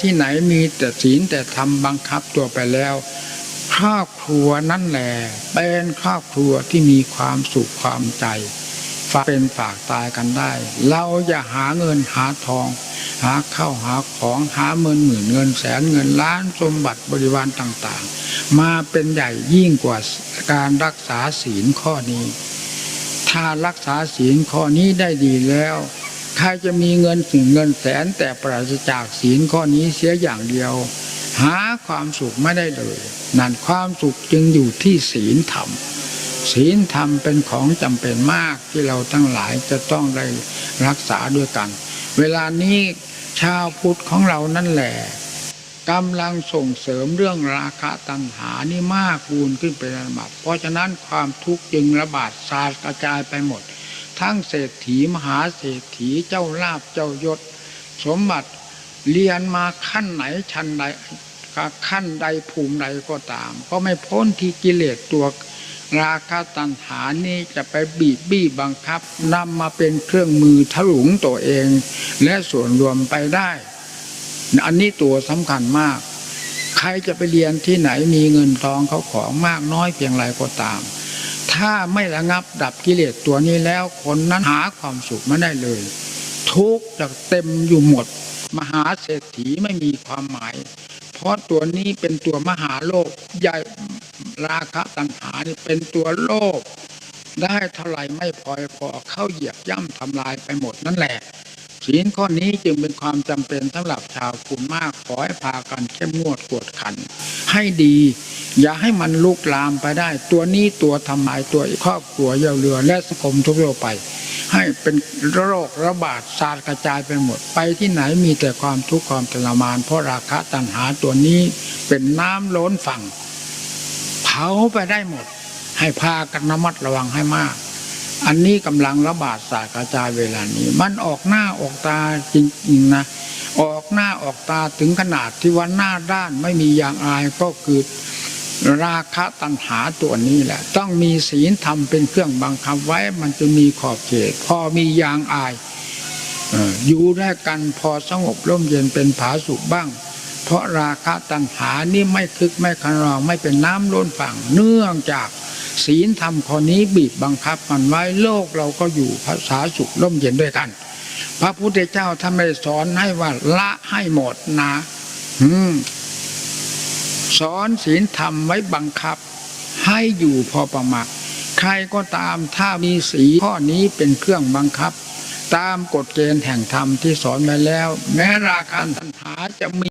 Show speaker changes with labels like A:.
A: ที่ไหนมีแต่ศีลแต่ธรรมบังคับตัวไปแล้วครอบครัวนั่นแหละเป็นครอบครัวที่มีความสุขความใจฝากเป็นฝากตายกันได้ เราอย่าหาเงินหาทอง หาข้าวหาของหาเงินหมื่นเงินแสนเงินล้านสมบัติบริวารต่างๆ มาเป็นใหญ่ยิ่งกว่าการรักษาศีลข้อนี้ ถ้ารักษาศีลข้อนี้ได้ดีแล้ว ใครจะมีเงินถึงเงินแสนแต่ปราศจากศีลข้อนี้เสียอย่างเดียว หาความสุขไม่ได้เลยนั่นความสุขจึงอยู่ที่ศีลธรรม ศีลธรรมเป็นของจำเป็นมากที่เราทั้งหลายจะต้องได้รักษาด้วยกัน เวลานี้ชาวพุทธของเรานั่นแหละกำลังส่งเสริมเรื่องราคะตัณหานี่มากคูณขึ้นเป็นระดับเพราะฉะนั้นความทุกข์จึงระบาดสาดกระจายไปหมด ทั้งเศรษฐีมหาเศรษฐีเจ้าลาบเจ้ายศ สมบัติเรียนมาขั้นไหนชั้นใดขั้นใดภูมิใดก็ตาม ก็ไม่พ้นที่กิเลสตัวราคะตัณหานี่จะไปบีบบี้บังคับนำมาเป็นเครื่องมือถลุงตัวเอง และส่วนรวมไปได้ อันนี้ตัวสำคัญมาก ใครจะไปเรียนที่ไหนมีเงินทองเขาของมากน้อยเพียงไรก็ตาม ถ้าไม่ระงับดับกิเลสตัวนี้แล้วคนนั้นหาความสุขไม่ได้เลย ทุกข์จะเต็มอยู่หมด มหาเศรษฐีไม่มีความหมาย เพราะตัวนี้เป็นตัวมหาโลกใหญ่ราคะตัณหานี่เป็นตัวโลก ได้เท่าไรไม่พอพอเข้าเหยียบย่ำทำลายไปหมดนั่นแหละ ศีลข้อนี้จึงเป็นความจำเป็นสำหรับชาวพุทธมากขอให้พากันเข้มงวดกวดขัน ให้ดี อย่าให้มันลุกลามไปได้ ตัวนี้ตัวทำลายตัวครอบครัวเย่าเรือและสังคมทุกโลกไป ให้เป็นโรคระบาดสาดกระจายไปหมดไปที่ไหนมีแต่ความทุกข์ความทรมาน เพราะราคะตัณหาตัวนี้เป็นน้ำล้นฝั่งเผาไปได้หมด ให้พากันระมัดระวังให้มาก อันนี้กำลังระบาดสากระจายเวลานี้ มันออกหน้าออกตาจริงๆนะออกหน้าออกตาถึงขนาดที่ว่าหน้าด้านไม่มียางอายก็คือราคะตัณหาตัวนี้แหละ ต้องมีศีลธรรมเป็นเครื่องบังคับไว้มันจะมีขอบเขต พอมียางอายอยู่ด้วยกันพอสงบร่มเย็นเป็นผาสุขบ้าง เพราะราคะตัณหานี่ไม่คึกไม่คันรองไม่เป็นน้ำล้นฝั่งเนื่องจาก ศีลธรรมข้อนี้บีบบังคับมันไว้โลกเราก็อยู่ภาษาสุขร่มเย็นด้วยกัน พระพุทธเจ้าท่านไม่สอนให้ว่าละให้หมดนะ อืม สอนศีลธรรมไว้บังคับ ให้อยู่พอประมาณใครก็ตามถ้ามีสีลข้อนี้เป็นเครื่องบังคับ ตามกฎเกณฑ์แห่งธรรมที่สอนไว้แล้ว แม้ราคาตัณหาจะมี